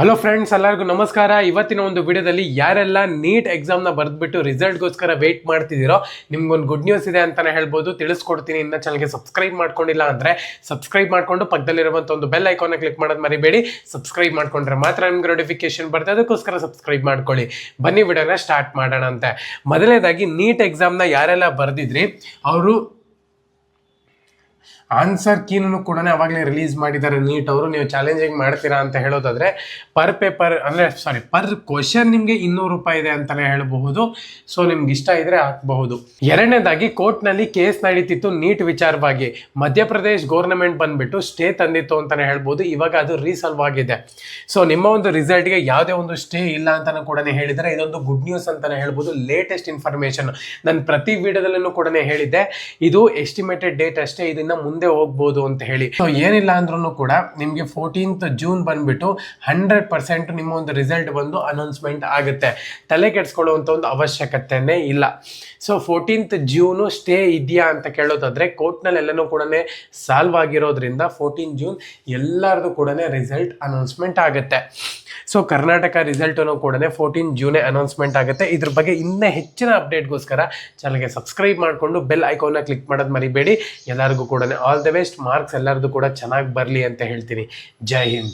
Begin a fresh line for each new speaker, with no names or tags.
Hello friends ಎಲ್ಲರಿಗೂ ನಮಸ್ಕಾರ. ಇವತ್ತಿನ ಒಂದು ವಿಡಿಯೋದಲ್ಲಿ ಯಾರೆಲ್ಲ ನೀಟ್ ಎಕ್ಸಾಮ್ನ ಬರೆದ್ಬಿಟ್ಟು ರಿಸಲ್ಟ್ಗೋಸ್ಕರ ವೇಟ್ ಮಾಡ್ತಿದ್ದೀರೋ, ನಿಮ್ಗೊಂದು ಗುಡ್ ನ್ಯೂಸ್ ಇದೆ ಅಂತಲೇ ಹೇಳ್ಬೋದು. ತಿಳಿಸ್ಕೊಡ್ತೀನಿ. ಇನ್ನ ಚಾನಲ್ಗೆ ಸಬ್ಸ್ಕ್ರೈಬ್ ಮಾಡ್ಕೊಂಡಿಲ್ಲ ಅಂದರೆ ಸಬ್ಸ್ಕ್ರೈಬ್ ಮಾಡಿಕೊಂಡು ಪಕ್ಕದಲ್ಲಿರುವಂಥ ಒಂದು ಬೆಲ್ ಐಕಾನ ಕ್ಲಿಕ್ ಮಾಡೋದು ಮರಿಬೇಡಿ. ಸಬ್ಸ್ಕ್ರೈಬ್ ಮಾಡ್ಕೊಂಡ್ರೆ ಮಾತ್ರ ನಿಮ್ಗೆ ನೋಟಿಫಿಕೇಶನ್ ಬರುತ್ತೆ. ಅದಕ್ಕೋಸ್ಕರ ಸಬ್ಸ್ಕ್ರೈಬ್ ಮಾಡ್ಕೊಳ್ಳಿ. ಬನ್ನಿ ವಿಡಿಯೋನ ಸ್ಟಾರ್ಟ್ ಮಾಡೋಣ ಅಂತೆ. ಮೊದಲನೇದಾಗಿ ನೀಟ್ ಎಕ್ಸಾಮ್ನ ಯಾರೆಲ್ಲ ಬರೆದಿದ್ರಿ, ಅವರು ಆನ್ಸರ್ ಕೀನೂ ಕೂಡ ಅವಾಗಲೇ ರಿಲೀಸ್ ಮಾಡಿದ್ದಾರೆ. ನೀಟ್ ಅವರು, ನೀವು ಚಾಲೆಂಜಿಂಗ್ ಮಾಡ್ತೀರಾ ಅಂತ ಹೇಳೋದಾದ್ರೆ ಪರ್ ಪೇಪರ್ ಅಂದರೆ ಸಾರಿ ಪರ್ ಕ್ವಶನ್ ನಿಮಗೆ ಇನ್ನೂರು ರೂಪಾಯಿ ಇದೆ ಅಂತಲೇ ಹೇಳಬಹುದು. ಸೊ ನಿಮ್ಗೆ ಇಷ್ಟ ಇದ್ರೆ ಹಾಕಬಹುದು. ಎರಡನೇದಾಗಿ ಕೋರ್ಟ್ನಲ್ಲಿ ಕೇಸ್ ನಡೀತಿತ್ತು ನೀಟ್ ವಿಚಾರವಾಗಿ. ಮಧ್ಯಪ್ರದೇಶ್ ಗೌರ್ನಮೆಂಟ್ ಬಂದ್ಬಿಟ್ಟು ಸ್ಟೇ ತಂದಿತ್ತು ಅಂತಲೇ ಹೇಳ್ಬೋದು ಇವಾಗ ಅದು ರೀಸಲ್ವ್ ಆಗಿದೆ. ಸೊ ನಿಮ್ಮ ಒಂದು ರಿಸಲ್ಟ್ಗೆ ಯಾವುದೇ ಒಂದು ಸ್ಟೇ ಇಲ್ಲ ಅಂತ ಕೂಡ ಹೇಳಿದರೆ, ಇದೊಂದು ಗುಡ್ ನ್ಯೂಸ್ ಅಂತಾನೆ ಹೇಳ್ಬೋದು ಲೇಟೆಸ್ಟ್ ಇನ್ಫಾರ್ಮೇಶನ್ ನಾನು ಪ್ರತಿ ವಿಡಿಯೋದಲ್ಲೂ ಕೂಡ ಹೇಳಿದ್ದೆ. ಇದು ಎಸ್ಟಿಮೇಟೆಡ್ ಡೇಟ್ ಅಷ್ಟೇ. ಇದನ್ನ ಮುಂದೆ ಹೋಗ್ಬೋದು ಅಂತ ಹೇಳಿ. ಸೊ ಏನಿಲ್ಲ ಅಂದ್ರೂ ಕೂಡ ನಿಮಗೆ ಫೋರ್ಟೀನ್ತ್ ಜೂನ್ ಬಂದ್ಬಿಟ್ಟು ಹಂಡ್ರೆಡ್ ಪರ್ಸೆಂಟ್ ನಿಮ್ಮ ಒಂದು ರಿಸಲ್ಟ್ ಬಂದು ಅನೌನ್ಸ್ಮೆಂಟ್ ಆಗುತ್ತೆ. ತಲೆ ಕೆಡಿಸ್ಕೊಳ್ಳುವಂಥ ಒಂದು ಅವಶ್ಯಕತೆನೇ ಇಲ್ಲ. ಸೊ ಫೋರ್ಟೀನ್ತ್ ಜೂನು ಸ್ಟೇ ಇದೆಯಾ ಅಂತ ಕೇಳೋದಾದ್ರೆ ಕೋರ್ಟ್ನಲ್ಲಿ ಎಲ್ಲನೂ ಕೂಡ ಸಾಲ್ವ್ ಆಗಿರೋದ್ರಿಂದ ಫೋರ್ಟೀನ್ ಜೂನ್ ಎಲ್ಲರದು ಕೂಡ ರಿಸಲ್ಟ್ ಅನೌನ್ಸ್ಮೆಂಟ್ ಆಗುತ್ತೆ. ಸೊ ಕರ್ನಾಟಕ ರಿಸಲ್ಟ್ ರಿಸಲ್ಟನ್ನು ಕೂಡ ಫೋರ್ಟೀನ್ ಜೂನೇ ಅನೌನ್ಸ್ಮೆಂಟ್ ಆಗುತ್ತೆ. ಇದ್ರ ಬಗ್ಗೆ ಇನ್ನೂ ಹೆಚ್ಚಿನ ಅಪ್ಡೇಟ್ಗೋಸ್ಕರ ಚಾನಲ್ಗೆ ಸಬ್ಸ್ಕ್ರೈಬ್ ಮಾಡಿಕೊಂಡು ಬೆಲ್ ಐಕಾನ್ನ ಕ್ಲಿಕ್ ಮಾಡೋದು ಮರಿಬೇಡಿ. ಎಲ್ಲರಿಗೂ ಕೂಡ ಆಲ್ ದ ಬೆಸ್ಟ್ ಮಾರ್ಕ್ಸ್ ಎಲ್ಲರದು ಕೂಡ ಚೆನ್ನಾಗಿ ಬರಲಿ ಅಂತ ಹೇಳ್ತೀನಿ. ಜೈ ಹಿಂದ್.